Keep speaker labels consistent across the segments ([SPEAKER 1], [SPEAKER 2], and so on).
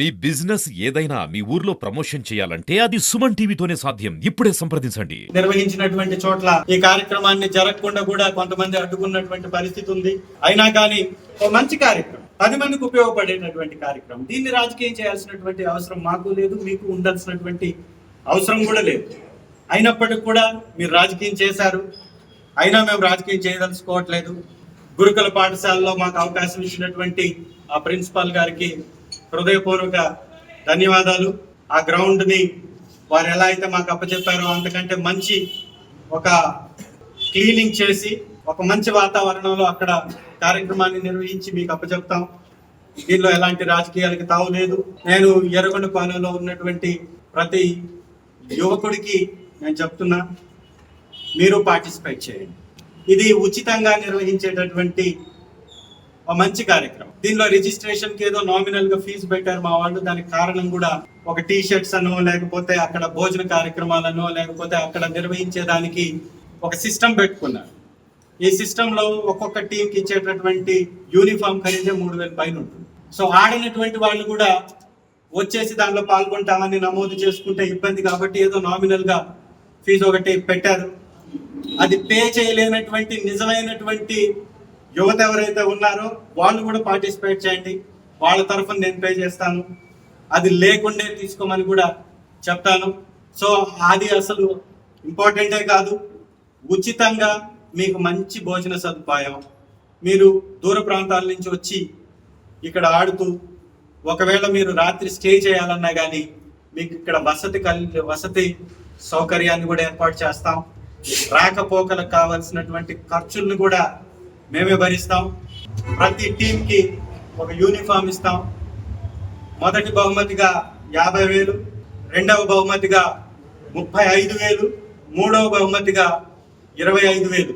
[SPEAKER 1] మీ business ఏదైనా మీ ఊర్లో promotion చేయాలంటే అది సుమన్ టీవీతోనే సాధ్యం. ఇప్పుడే సంప్రదించండి.
[SPEAKER 2] నిర్వహించినటువంటి చోట్ల ఈ కార్యక్రమాన్ని జరగకుండా కూడా కొంతమంది అడ్డుకున్నటువంటి పరిస్థితి ఉంది. అయినా కానీ ఒక మంచి కార్యక్రమం పది మందికి ఉపయోగపడేటటువంటి కార్యక్రమం. దీన్ని రాజకీయం చేయాల్సినటువంటి అవసరం మాకు లేదు మీకు ఉండాల్సినటువంటి అవసరం కూడా లేదు. అయినప్పటికీ కూడా మీరు రాజకీయం చేశారు. అయినా మేము రాజకీయం చేయదలుచుకోవట్లేదు. గురుకుల పాఠశాలలో మాకు అవకాశం ఇచ్చినటువంటి ఆ ప్రిన్సిపాల్ గారికి హృదయపూర్వక ధన్యవాదాలు. ఆ గ్రౌండ్ని వారు ఎలా అయితే మాకు అప్పచెప్పారో అంతకంటే మంచి ఒక క్లీనింగ్ చేసి ఒక మంచి వాతావరణంలో అక్కడ కార్యక్రమాన్ని నిర్వహించి మీకు అప్పచెప్తాం. దీనిలో ఎలాంటి రాజకీయాలకి తావు లేదు. నేను ఎర్రగొండ పాలెంలో ఉన్నటువంటి ప్రతి యువకుడికి నేను చెప్తున్నా మీరు పార్టిసిపేట్ చేయండి. ఇది ఉచితంగా నిర్వహించేటటువంటి మంచి కార్యక్రమం. దీనిలో రిజిస్ట్రేషన్కి ఏదో నామినల్గా ఫీజు పెట్టారు మా వాళ్ళు. దానికి కారణం కూడా ఒక టీ షర్ట్స్ అనో లేకపోతే అక్కడ భోజన కార్యక్రమాలనో లేకపోతే అక్కడ నిర్వహించేదానికి ఒక సిస్టమ్ పెట్టుకున్నారు. ఈ సిస్టమ్లో ఒక్కొక్క టీం కి ఇచ్చేటటువంటి యూనిఫామ్ ఖరీదే మూడు వేల పైన ఉంటుంది. సో ఆడినటువంటి వాళ్ళు కూడా వచ్చేసి దానిలో పాల్గొంటామని నమోదు చేసుకుంటే ఇబ్బంది కాబట్టి ఏదో నామినల్గా ఫీజు ఒకటి పెట్టారు. అది పే చేయలేనటువంటి నిజమైనటువంటి యువత ఎవరైతే ఉన్నారో వాళ్ళు కూడా పార్టిసిపేట్ చేయండి. వాళ్ళ తరఫున నేను పే చేస్తాను. అది లేకుండే తీసుకోమని కూడా చెప్తాను. సో అది అసలు ఇంపార్టెంటే కాదు. ఉచితంగా మీకు మంచి భోజన సదుపాయం. మీరు దూర ప్రాంతాల నుంచి వచ్చి ఇక్కడ ఆడుతూ ఒకవేళ మీరు రాత్రి స్టే చేయాలన్నా కానీ మీకు ఇక్కడ వసతి కల్ వసతి సౌకర్యాన్ని కూడా ఏర్పాటు చేస్తాం. రాకపోకలకు కావాల్సినటువంటి ఖర్చులను కూడా మేమే భరిస్తాం. ప్రతి టీంకి ఒక యూనిఫామ్ ఇస్తాం. మొదటి బహుమతిగా యాభై వేలు రెండవ బహుమతిగా ముప్పై ఐదు వేలు మూడవ బహుమతిగా ఇరవై ఐదు వేలు.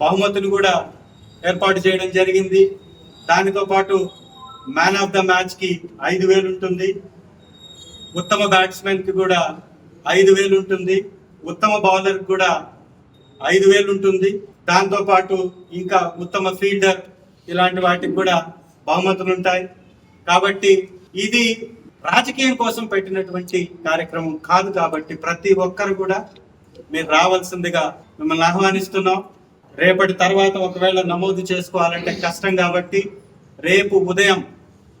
[SPEAKER 2] బహుమతులు కూడా ఏర్పాటు చేయడం జరిగింది. దానితో పాటు మ్యాన్ ఆఫ్ ద మ్యాచ్కి ఐదు వేలు ఉంటుంది. ఉత్తమ బ్యాట్స్మెన్కి కూడా ఐదు వేలు ఉంటుంది. ఉత్తమ బౌలర్కి కూడా ఐదు వేలు ఉంటుంది. దాంతో పాటు ఇంకా ఉత్తమ ఫీల్డర్ ఇలాంటి వాటికి కూడా బహుమతులు ఉంటాయి. కాబట్టి ఇది రాజకీయం కోసం పెట్టినటువంటి కార్యక్రమం కాదు కాబట్టి ప్రతి ఒక్కరు కూడా మీరు రావాల్సిందిగా మిమ్మల్ని ఆహ్వానిస్తున్నాం. రేపటి తర్వాత ఒకవేళ నమోదు చేసుకోవాలంటే కష్టం కాబట్టి రేపు ఉదయం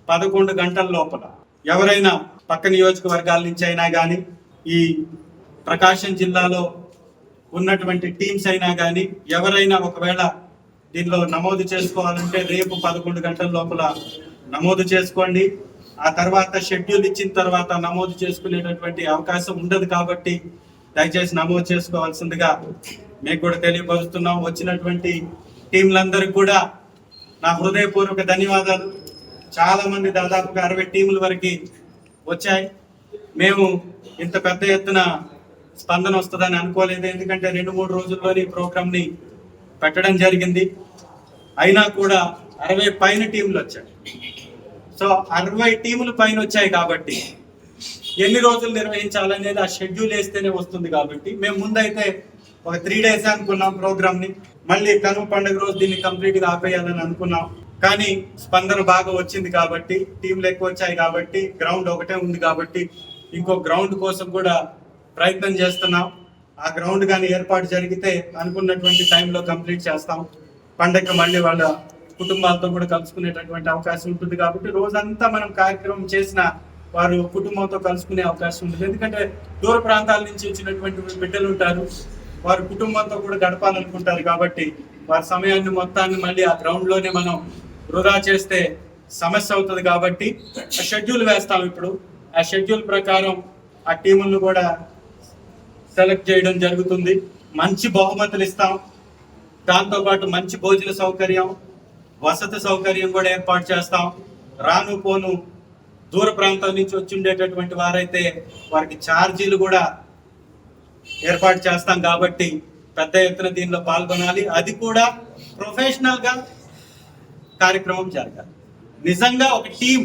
[SPEAKER 2] పదకొండు గంటల లోపల ఎవరైనా పక్క నియోజకవర్గాల నుంచి అయినా కానీ ఈ ప్రకాశం జిల్లాలో ఉన్నటువంటి టీమ్స్ అయినా కానీ ఎవరైనా ఒకవేళ దీనిలో నమోదు చేసుకోవాలంటే రేపు పదకొండు గంటల లోపల నమోదు చేసుకోండి. ఆ తర్వాత షెడ్యూల్ ఇచ్చిన తర్వాత నమోదు చేసుకునేటటువంటి అవకాశం ఉండదు కాబట్టి దయచేసి నమోదు చేసుకోవాల్సిందిగా మీకు కూడా తెలియపరుస్తున్నాం. వచ్చినటువంటి టీంలందరికీ కూడా నా హృదయపూర్వక ధన్యవాదాలు. చాలా మంది దాదాపుగా అరవై టీముల వరకు వచ్చాయి. మేము ఇంత పెద్ద ఎత్తున స్పందన వస్తుందని అనుకోలేదు. ఎందుకంటే రెండు మూడు రోజుల్లోనే ఈ ప్రోగ్రామ్ని పెట్టడం జరిగింది. అయినా కూడా అరవై పైన టీంలు వచ్చాయి. సో అరవై టీములు పైన వచ్చాయి కాబట్టి ఎన్ని రోజులు నిర్వహించాలనేది ఆ షెడ్యూల్ వేస్తేనే వస్తుంది కాబట్టి మేము ముందైతే ఒక త్రీ డేస్ అనుకున్నాం ప్రోగ్రామ్ని మళ్ళీ కనుమ పండుగ రోజు దీన్ని కంప్లీట్గా ఆపేయాలని అనుకున్నాం. కానీ స్పందన బాగా వచ్చింది కాబట్టి టీంలు ఎక్కువ వచ్చాయి కాబట్టి గ్రౌండ్ ఒకటే ఉంది కాబట్టి ఇంకో గ్రౌండ్ కోసం కూడా ప్రయత్నం చేస్తున్నాం. ఆ గ్రౌండ్ కానీ ఏర్పాటు జరిగితే అనుకున్నటువంటి టైంలో కంప్లీట్ చేస్తాం. పండగ మళ్ళీ వాళ్ళ కుటుంబాలతో కూడా కలుసుకునేటటువంటి అవకాశం ఉంటుంది కాబట్టి రోజంతా మనం కార్యక్రమం చేసిన వారు కుటుంబంతో కలుసుకునే అవకాశం ఉంటుంది. ఎందుకంటే దూర ప్రాంతాల నుంచి వచ్చినటువంటి బిడ్డలు ఉంటారు. వారు కుటుంబంతో కూడా గడపాలనుకుంటారు కాబట్టి వారి సమయాన్ని మొత్తాన్ని మళ్ళీ ఆ గ్రౌండ్లోనే మనం వృధా చేస్తే సమస్య అవుతుంది కాబట్టి ఆ షెడ్యూల్ వేస్తాం ఇప్పుడు. ఆ షెడ్యూల్ ప్రకారం ఆ టీములను కూడా సెలెక్ట్ చేయడం జరుగుతుంది. మంచి బహుమతులు ఇస్తాం. దాంతో పాటు మంచి భోజన సౌకర్యం వసతి సౌకర్యం కూడా ఏర్పాటు చేస్తాం. రాను పోను దూర ప్రాంతం నుంచి వచ్చి ఉండేటటువంటి వారైతే వారికి ఛార్జీలు కూడా ఏర్పాటు చేస్తాం కాబట్టి పెద్ద ఎత్తున దీనిలో పాల్గొనాలి. అది కూడా ప్రొఫెషనల్గా కార్యక్రమం జరగాలి. నిజంగా ఒక టీం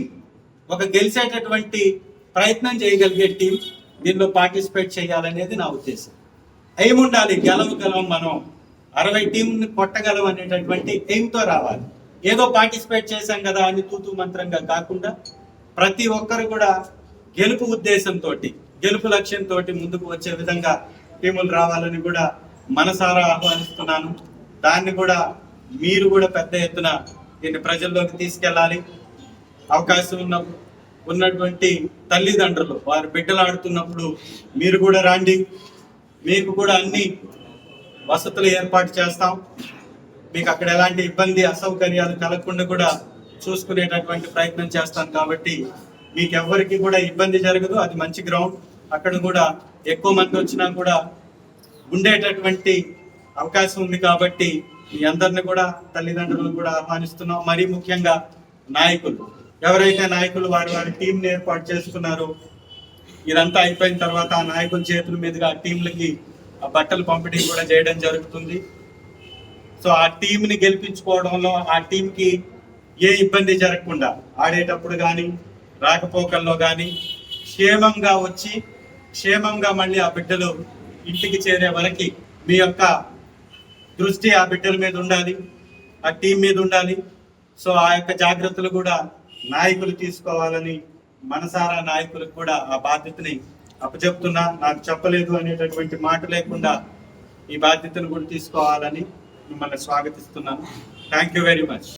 [SPEAKER 2] ఒక గెలిచేటటువంటి ప్రయత్నం చేయగలిగే టీం దీనిలో పార్టిసిపేట్ చేయాలనేది నా ఉద్దేశం. ఏముండాలి? గెలవగలం మనం. అరవై టీంని కొట్టగలం అనేటటువంటి ఎయిమ్తో రావాలి. ఏదో పార్టిసిపేట్ చేశాం కదా అని తూతు మంత్రంగా కాకుండా ప్రతి ఒక్కరు కూడా గెలుపు ఉద్దేశంతో గెలుపు లక్ష్యంతో ముందుకు వచ్చే విధంగా టీములు రావాలని కూడా మనసారా ఆహ్వానిస్తున్నాను. దాన్ని కూడా మీరు కూడా పెద్ద ఎత్తున దీన్ని ప్రజల్లోకి తీసుకెళ్ళాలి. అవకాశం ఉన్న ఉన్నటువంటి తల్లిదండ్రులు వారి బిడ్డలు ఆడుతున్నప్పుడు మీరు కూడా రండి. మీకు కూడా అన్ని వసతులు ఏర్పాటు చేస్తాం. మీకు అక్కడ ఎలాంటి ఇబ్బంది అసౌకర్యాలు కలగకుండా కూడా చూసుకునేటటువంటి ప్రయత్నం చేస్తాం కాబట్టి మీకు ఎవరికి కూడా ఇబ్బంది జరగదు. అది మంచి గ్రౌండ్. అక్కడ కూడా ఎక్కువ మంది వచ్చినా కూడా ఉండేటటువంటి అవకాశం ఉంది కాబట్టి మీ అందరిని కూడా తల్లిదండ్రులను కూడా ఆహ్వానిస్తున్నాం. మరీ ముఖ్యంగా నాయకులు. ఎవరైతే నాయకులు వారి వారి టీంని ఏర్పాటు చేసుకున్నారో ఇదంతా అయిపోయిన తర్వాత ఆ నాయకుల చేతుల మీదుగా ఆ టీంలకి ఆ బట్టలు పంపిణీ కూడా చేయడం జరుగుతుంది. సో ఆ టీంని గెలిపించుకోవడంలో ఆ టీంకి ఏ ఇబ్బంది జరగకుండా ఆడేటప్పుడు కానీ రాకపోకల్లో కానీ క్షేమంగా వచ్చి క్షేమంగా మళ్ళీ ఆ బిడ్డలు ఇంటికి చేరే వరకు మీ యొక్క దృష్టి ఆ బిడ్డల మీద ఉండాలి ఆ టీం మీద ఉండాలి. సో ఆ యొక్క జాగ్రత్తలు కూడా నాయకులు తీసుకోవాలని మనసారా నాయకులకు కూడా ఆ బాధ్యతని అప్పచెప్తున్నా. నాకు చెప్పలేదు అనేటటువంటి మాట లేకుండా ఈ బాధ్యతను కూడా తీసుకోవాలని మిమ్మల్ని స్వాగతిస్తున్నాను. Thank you very much